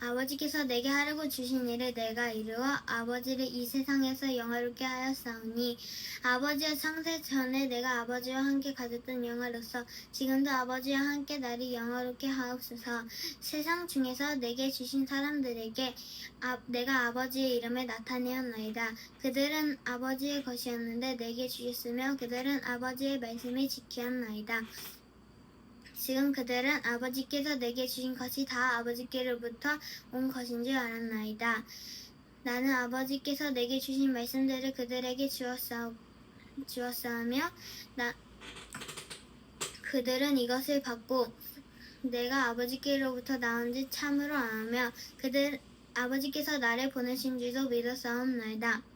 아버지께서 내게 하려고 주신 일을 내가 이루어 아버지를 이 세상에서 영화롭게 하였사오니 아버지와 창세 전에 내가 아버지와 함께 가졌던 영화로서 지금도 아버지와 함께 나를 영화롭게 하옵소서. 세상 중에서 내게 주신 사람들에게 아- 내가 아버지의 이름을 나타내었나이다. 그들은 아버지의 것이었는데 내게 주셨으며 그들은 아버지의 말씀을 지키었나이다 지금 그들은 아버지께서 내게 주신 것이 다 아버지께로부터 온 것인 줄 알았나이다. 나는 아버지께서 내게 주신 말씀들을 그들에게 주었사, 주었사하며 나, 그들은 이것을 받고 내가 아버지께로부터 나온 지 참으로 아며 그들 아버지께서 나를 보내신 줄도 믿었사옵나이다.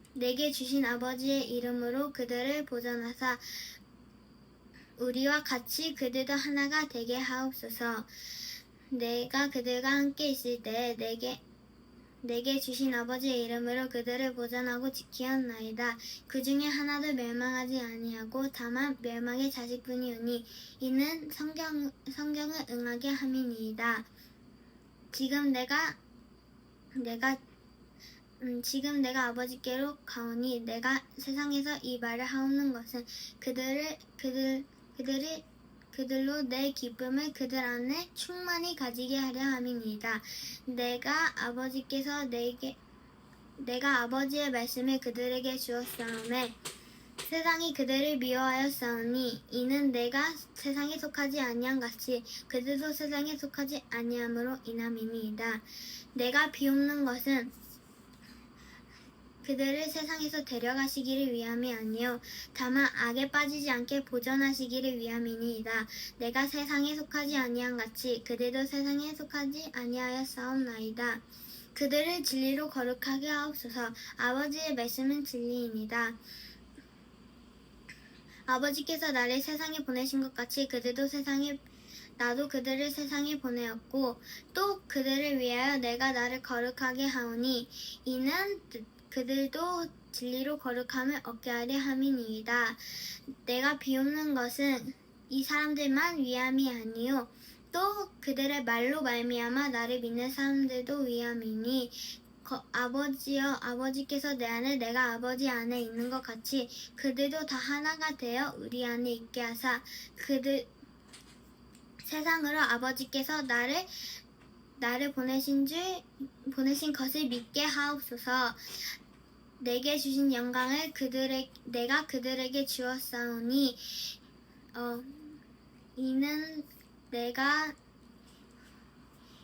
내게 주신 아버지의 이름으로 그들을 보존하사 우리와 같이 그들도 하나가 되게 하옵소서. 내가 그들과 함께 있을 때 내게 내게 주신 아버지의 이름으로 그들을 보존하고 지키었나이다. 그 중에 하나도 멸망하지 아니하고 다만 멸망의 자식뿐이오니 이는 성경 성경을 응하게 함이니이다. 지금 내가 내가 음, 지금 내가 아버지께로 가오니 내가 세상에서 이 말을 하옵는 것은 그들을 그들 그들이 그들로 내 기쁨을 그들 안에 충만히 가지게 하려 함이니이다. 내가 아버지께서 내게 내가 아버지의 말씀을 그들에게 주었사오매 세상이 그들을 미워하였사오니 이는 내가 세상에 속하지 아니한 같이 그들도 세상에 속하지 아니함으로 인함이니이다. 내가 비웃는 것은 그들을 세상에서 데려가시기를 위함이 아니요 다만 악에 빠지지 않게 보존하시기를 위함이니이다. 내가 세상에 속하지 아니한 같이 그들도 세상에 속하지 아니하였사옵나이다. 그들을 진리로 거룩하게 하옵소서. 아버지의 말씀은 진리입니다. 아버지께서 나를 세상에 보내신 것 같이 그들도 세상에 나도 그들을 세상에 보내었고 또 그들을 위하여 내가 나를 거룩하게 하오니 이는 그들도 진리로 거룩함을 얻게 하려 함이니이다. 내가 비웃는 것은 이 사람들만 위함이 아니요 또 그들의 말로 말미암아 나를 믿는 사람들도 위함이니 거- 아버지여 아버지께서 내 안에 내가 아버지 안에 있는 것 같이 그들도 다 하나가 되어 우리 안에 있게 하사 그들 세상으로 아버지께서 나를 나를 보내신 줄 보내신 것을 믿게 하옵소서. 내게 주신 영광을 그들의 내가 그들에게 주었사오니 어 이는 내가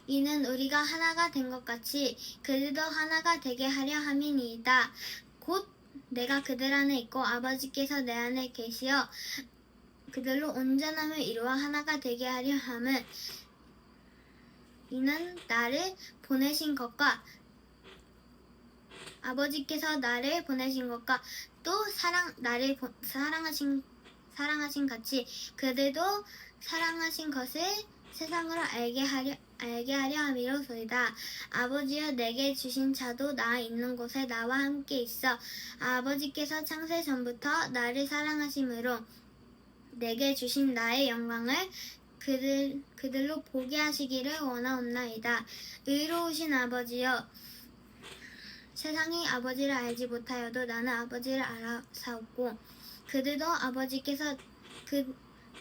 이는 우리가 하나가 된 것 같이 그들도 하나가 되게 하려 함이니이다. 곧 내가 그들 안에 있고 아버지께서 내 안에 계시어 그들로 온전함을 이루어 하나가 되게 하려 함은 이는 나를 보내신 것과 아버지께서 나를 보내신 것과 또 사랑 나를 보- 사랑하신 사랑하신 같이 그들도 사랑하신 것을 세상으로 알게 하려 알게 하려 함이로소이다. 아버지여 내게 주신 자도 나 있는 곳에 나와 함께 있어 아버지께서 창세 전부터 나를 사랑하심으로 내게 주신 나의 영광을 그들 그들로 보게 하시기를 원하옵나이다. 의로우신 아버지여 세상이 아버지를 알지 못하여도 나는 아버지를 알아사옵고 그들도 아버지께서 그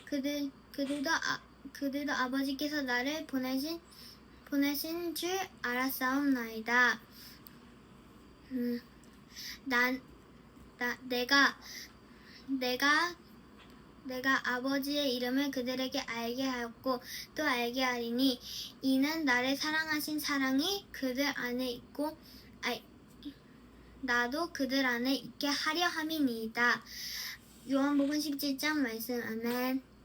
그들 그들도 아, 그들도 아버지께서 나를 보내신 보내신 줄 알았사옵나이다. 음, 난, 나, 내가, 내가, 내가 아버지의 이름을 그들에게 알게 하였고 또 알게 하리니 이는 나를 사랑하신 사랑이 그들 안에 있고 아, 나도 그들 안에 있게 하려 함이니이다. 요한복음 17장 말씀 아멘.